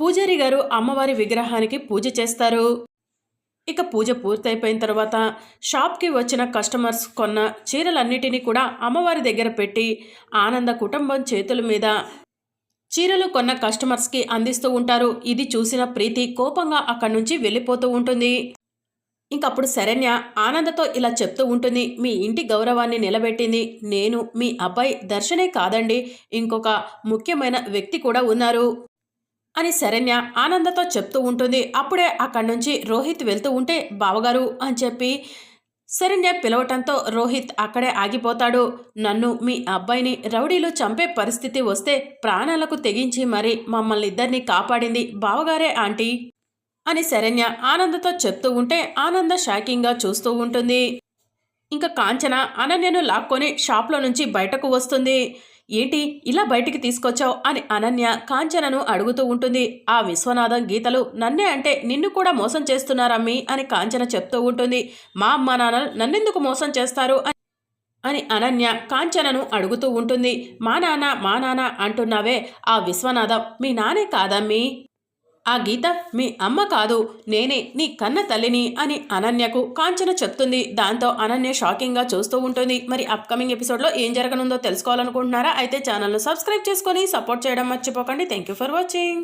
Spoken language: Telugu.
పూజారి గారు అమ్మవారి విగ్రహానికి పూజ చేస్తారు. ఇక పూజ పూర్తయిపోయిన తర్వాత షాప్కి వచ్చిన కస్టమర్స్ కొన్న చీరలన్నిటినీ కూడా అమ్మవారి దగ్గర పెట్టి ఆనంద కుటుంబం చేతుల మీద చీరలు కొన్న కస్టమర్స్కి అందిస్తూ ఉంటారు. ఇది చూసిన ప్రీతి కోపంగా అక్కడి నుంచి వెళ్ళిపోతూ ఉంటుంది. ఇంకప్పుడు శరణ్య ఆనందతో ఇలా చెప్తూ ఉంటుంది. మీ ఇంటి గౌరవాన్ని నిలబెట్టింది. నేను మీ అబ్బాయి దర్శనే కాదండి. ఇంకొక ముఖ్యమైన వ్యక్తి కూడా ఉన్నారు. అని శరణ్య ఆనందతో చెప్తూ ఉంటుంది. అప్పుడే అక్కడి నుంచి రోహిత్ వెళ్తూ ఉంటే బావగారు అని చెప్పి శరణ్య పిలవటంతో రోహిత్ అక్కడే ఆగిపోతాడు. నన్ను మీ అబ్బాయిని రౌడీలు చంపే పరిస్థితి వస్తే ప్రాణాలకు తెగించి మరి మమ్మల్ని ఇద్దరిని కాపాడింది బావగారే ఆంటీ అని శరణ్య ఆనందతో చెప్తూ ఉంటే ఆనంద షాకింగ్గా చూస్తూ ఉంటుంది. ఇంకా కాంచన అనన్యను లాక్కొని షాప్లో నుంచి బయటకు వస్తుంది. ఏంటి ఇలా బయటికి తీసుకొచ్చావు అని అనన్య కాంచనను అడుగుతూ ఉంటుంది. ఆ విశ్వనాథం గీతలు నన్నే అంటే నిన్ను కూడా మోసం చేస్తున్నారమ్మి అని కాంచన చెప్తూ ఉంటుంది. మా అమ్మ నాన్నలు నన్నెందుకు మోసం చేస్తారు అని అని అనన్య కాంచనను అడుగుతూ ఉంటుంది. మా నాన్న మా నాన్న అంటున్నావే ఆ విశ్వనాథం మీ నానే కాదమ్మీ. ఆ గీత మీ అమ్మ కాదు నేనే నీ కన్న తల్లిని అని అనన్యకు కాంచన చెప్తుంది. దాంతో అనన్య షాకింగ్గా చూస్తూ ఉంటుంది. మరి అప్కమింగ్ ఎపిసోడ్లో ఏం జరగనుందో తెలుసుకోవాలనుకుంటున్నారా? అయితే ఛానల్ను సబ్స్క్రైబ్ చేసుకొని సపోర్ట్ చేయడం మర్చిపోకండి. Thank you for watching.